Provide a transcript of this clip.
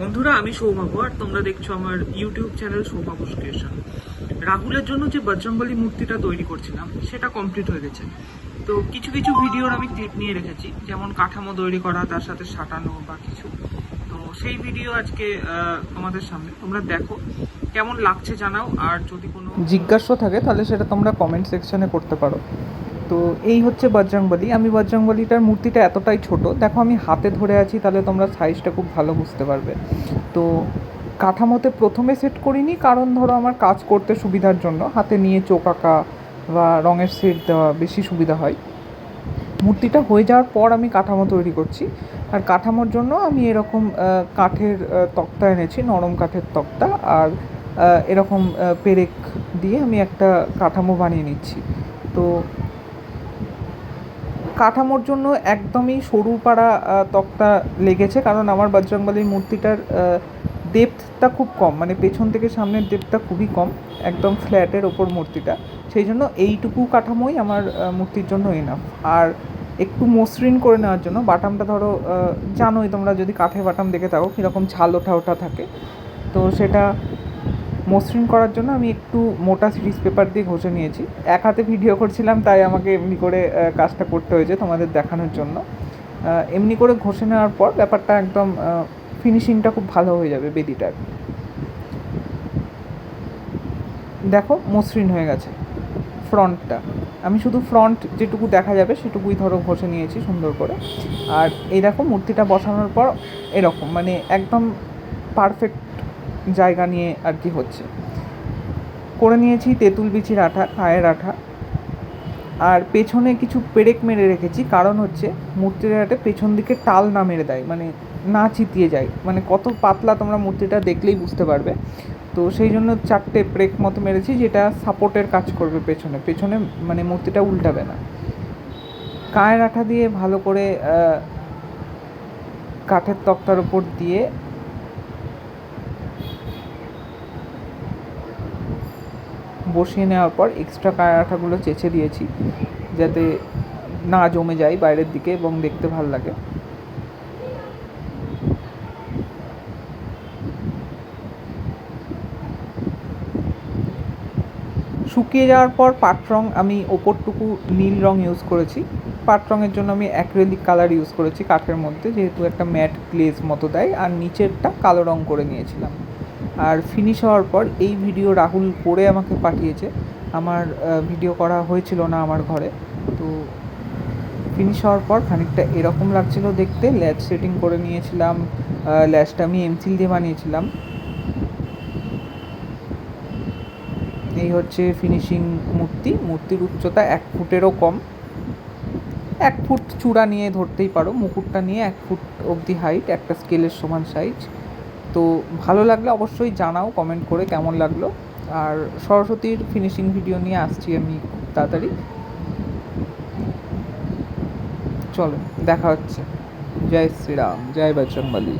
বন্ধুরা, আমি সৌভাগ্য আর তোমরা দেখছ আমার ইউটিউব চ্যানেল সৌভাগ্য ক্রিয়েশন রাহুলের জন্য যে বজরংবলী মূর্তিটা তৈরি করছিলাম, সেটা কমপ্লিট হয়ে গেছে। তো কিছু কিছু ভিডিওর আমি ক্লিপ নিয়ে রেখেছি, যেমন কাঠামো তৈরি করা, তার সাথে সাটানো বা কিছু। তো সেই ভিডিও আজকে তোমাদের সামনে। তোমরা দেখো, কেমন লাগছে জানাও, আর যদি কোনো জিজ্ঞাসা থাকে, তাহলে সেটা তোমরা কমেন্ট সেকশনে করতে পারো। তো এই হচ্ছে বজরংবলী। আমি বজরংবলীটার মূর্তিটা এতটাই ছোট। দেখো আমি হাতে ধরে আছি, তাহলে তোমরা সাইজটা খুব ভালো বুঝতে পারবে। তো কাঠামোতে প্রথমে সেট করিনি, কারণ ধরো আমার কাজ করতে সুবিধার জন্য। হাতে নিয়ে চোখ আঁকা বা রঙের সেট দেওয়া বেশি সুবিধা হয়। মূর্তিটা হয়ে যাওয়ার পর আমি কাঠামো তৈরি করছি। আর কাঠামোর জন্য আমি এরকম কাঠের তক্তা এনেছি, নরম কাঠের তক্তা। আর এরকম পেরেক দিয়ে আমি একটা কাঠামো বানিয়ে নিচ্ছি। তো কাঠামোর জন্য একদমই সরু পাড়া তক্তা লেগেছে, কারণ আমার বজরংবলীর মূর্তিটার ডেপথটা খুব কম মানে পেছন থেকে সামনের ডেপথটা খুবই কম, একদম ফ্ল্যাটের ওপর মূর্তিটা। সেই জন্য এইটুকু কাঠামোই আমার মূর্তির জন্য এনাফ আর একটু মসৃণ করে নেওয়ার জন্য, বাটামটা ধরো জানোই তোমরা যদি কাঠের বাটাম দেখে থাকো, কীরকম ছাল ওঠা ওঠা থাকে। তো সেটা মসৃণ করার জন্য আমি একটু মোটা সিরিজ পেপার দিয়ে ঘষে নিয়েছি। এক হাতে ভিডিও করছিলাম, তাই আমাকে এমনি করে কাজটা করতে হয়েছে তোমাদের দেখানোর জন্য। এমনি করে ঘষে নেওয়ার পর ব্যাপারটা একদম ফিনিশিংটা খুব ভালো হয়ে যাবে বেদিটার দেখো, মসৃণ হয়ে গেছে ফ্রন্টটা আমি শুধু ফ্রন্ট যেটুকু দেখা যাবে সেটুকুই ধরো ঘষে নিয়েছি সুন্দর করে। আর এই দেখো, মূর্তিটা বসানোর পর এরকম মানে একদম পারফেক্ট জায়গা নিয়ে আর কি হচ্ছে। করে নিয়েছি তেঁতুল বিচির আঠা কায়ের আঠা। আর পেছনে কিছু পেরেক মেরে রেখেছি, কারণ হচ্ছে মূর্তিটাতে পেছন দিকে টাল না মেরে দেয় মানে না চিতিয়ে যায়। মানে কত পাতলা তোমরা মূর্তিটা দেখলেই বুঝতে পারবে। তো সেই জন্য চারটে ব্রেক মতো মেরেছি, যেটা সাপোর্টের কাজ করবে পেছনে। পেছনে মানে মূর্তিটা উল্টাবে না। কায়ের আঠা দিয়ে ভালো করে কাঠের তক্তার উপর দিয়ে বসিয়ে নেওয়ার পর এক্সট্রা আঠাগুলো চেঁচে দিয়েছি, যাতে না জমে যায় বাইরের দিকে এবং দেখতে ভালো লাগে। শুকিয়ে যাওয়ার পর পাট রং আমি ওপরটুকু নীল রং ইউজ করেছি। পাট রঙের জন্য আমি অ্যাক্রেলিক কালার ইউজ করেছি কাঠের মধ্যে, যেহেতু একটা ম্যাট গ্লেজ মতো দেয়, আর নিচেরটা কালো রং করে নিয়েছিলাম। আর ফিনিশ হওয়ার পর এই ভিডিও রাহুল করে আমাকে পাঠিয়েছে। আমার ভিডিও করা হয়েছিল না আমার ঘরে। তো ফিনিশ হওয়ার পর খানিকটা এরকম লাগছিল দেখতে। ল্যাচ সেটিং করে নিয়েছিলাম ল্যাচটা আমি এমসিল দিয়ে বানিয়েছিলাম। এই হচ্ছে ফিনিশিং মূর্তি। মূর্তির উচ্চতা এক ফুটেরও কম। এক ফুট চূড়া নিয়ে ধরতেই পারো। মুকুটটা নিয়ে এক ফুট অবধি হাইট একটা স্কেলের সমান সাইজ তো ভালো লাগলে অবশ্যই জানাও কমেন্ট করে কেমন লাগল। আর সরস্বতীর ফিনিশিং ভিডিও নিয়ে আসছি আমি খুব তাড়াতাড়ি। চলো, দেখা হচ্ছে। জয় শ্রীরাম, জয় বজরংবলী